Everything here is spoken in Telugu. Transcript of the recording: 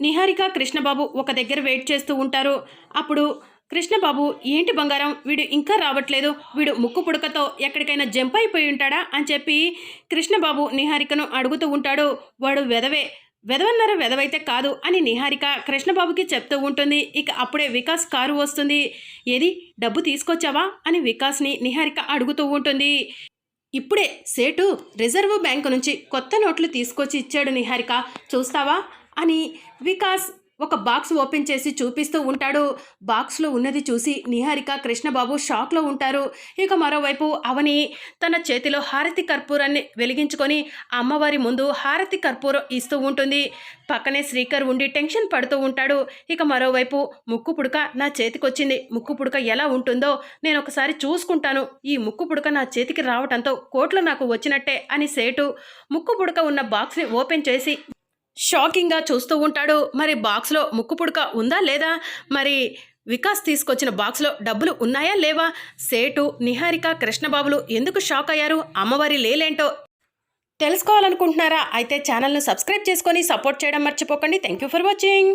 నిహారిక కృష్ణబాబు ఒక దగ్గర వెయిట్ చేస్తూ ఉంటారు. అప్పుడు కృష్ణబాబు ఏంటి బంగారం? వీడు ఇంకా రావట్లేదు. వీడు ముక్కు పుడకతో ఎక్కడికైనా జంప్ అయిపోయి ఉంటాడా? అని చెప్పి కృష్ణబాబు నిహారికను అడుగుతూ ఉంటాడు. వాడు వెదవే. వెదవన్నర? వెదవైతే కాదు అని నిహారిక కృష్ణబాబుకి చెప్తూ ఉంటుంది. ఇక అప్పుడే వికాస్ కారు వస్తుంది. ఏది? డబ్బు తీసుకొచ్చావా? అని వికాస్ని నిహారిక అడుగుతూ ఉంటుంది. ఇప్పుడే సేటు రిజర్వ్ బ్యాంకు నుంచి కొత్త నోట్లు తీసుకొచ్చి ఇచ్చాడు నిహారిక. చూస్తావా? అని వికాస్ ఒక బాక్స్ ఓపెన్ చేసి చూపిస్తూ ఉంటాడు. బాక్స్లో ఉన్నది చూసి నిహారిక కృష్ణబాబు షాక్లో ఉంటారు. ఇక మరోవైపు అవని తన చేతిలో హారతి కర్పూరాన్ని వెలిగించుకొని అమ్మవారి ముందు హారతి కర్పూరం ఇస్తూ ఉంటుంది. పక్కనే శ్రీకర్ ఉండి టెన్షన్ పడుతూ ఉంటాడు. ఇక మరోవైపు ముక్కు పుడక నా చేతికొచ్చింది. ముక్కు పుడక ఎలా ఉంటుందో నేను ఒకసారి చూసుకుంటాను. ఈ ముక్కు పుడక నా చేతికి రావటంతో కోట్లు నాకు వచ్చినట్టే అని సేటు ముక్కు పుడక ఉన్న బాక్స్ని ఓపెన్ చేసి షాకింగ్గా చూస్తూ ఉంటాడు. మరి బాక్స్లో ముక్కు పుడక ఉందా లేదా? మరి వికాస్ తీసుకొచ్చిన బాక్స్లో డబ్బులు ఉన్నాయా లేవా? సేటు నిహారిక కృష్ణబాబులు ఎందుకు షాక్ అయ్యారు? అమ్మవారి లేలేంటో తెలుసుకోవాలనుకుంటున్నారా? అయితే ఛానల్ను సబ్స్క్రైబ్ చేసుకొని సపోర్ట్ చేయడం మర్చిపోకండి. Thank you for watching.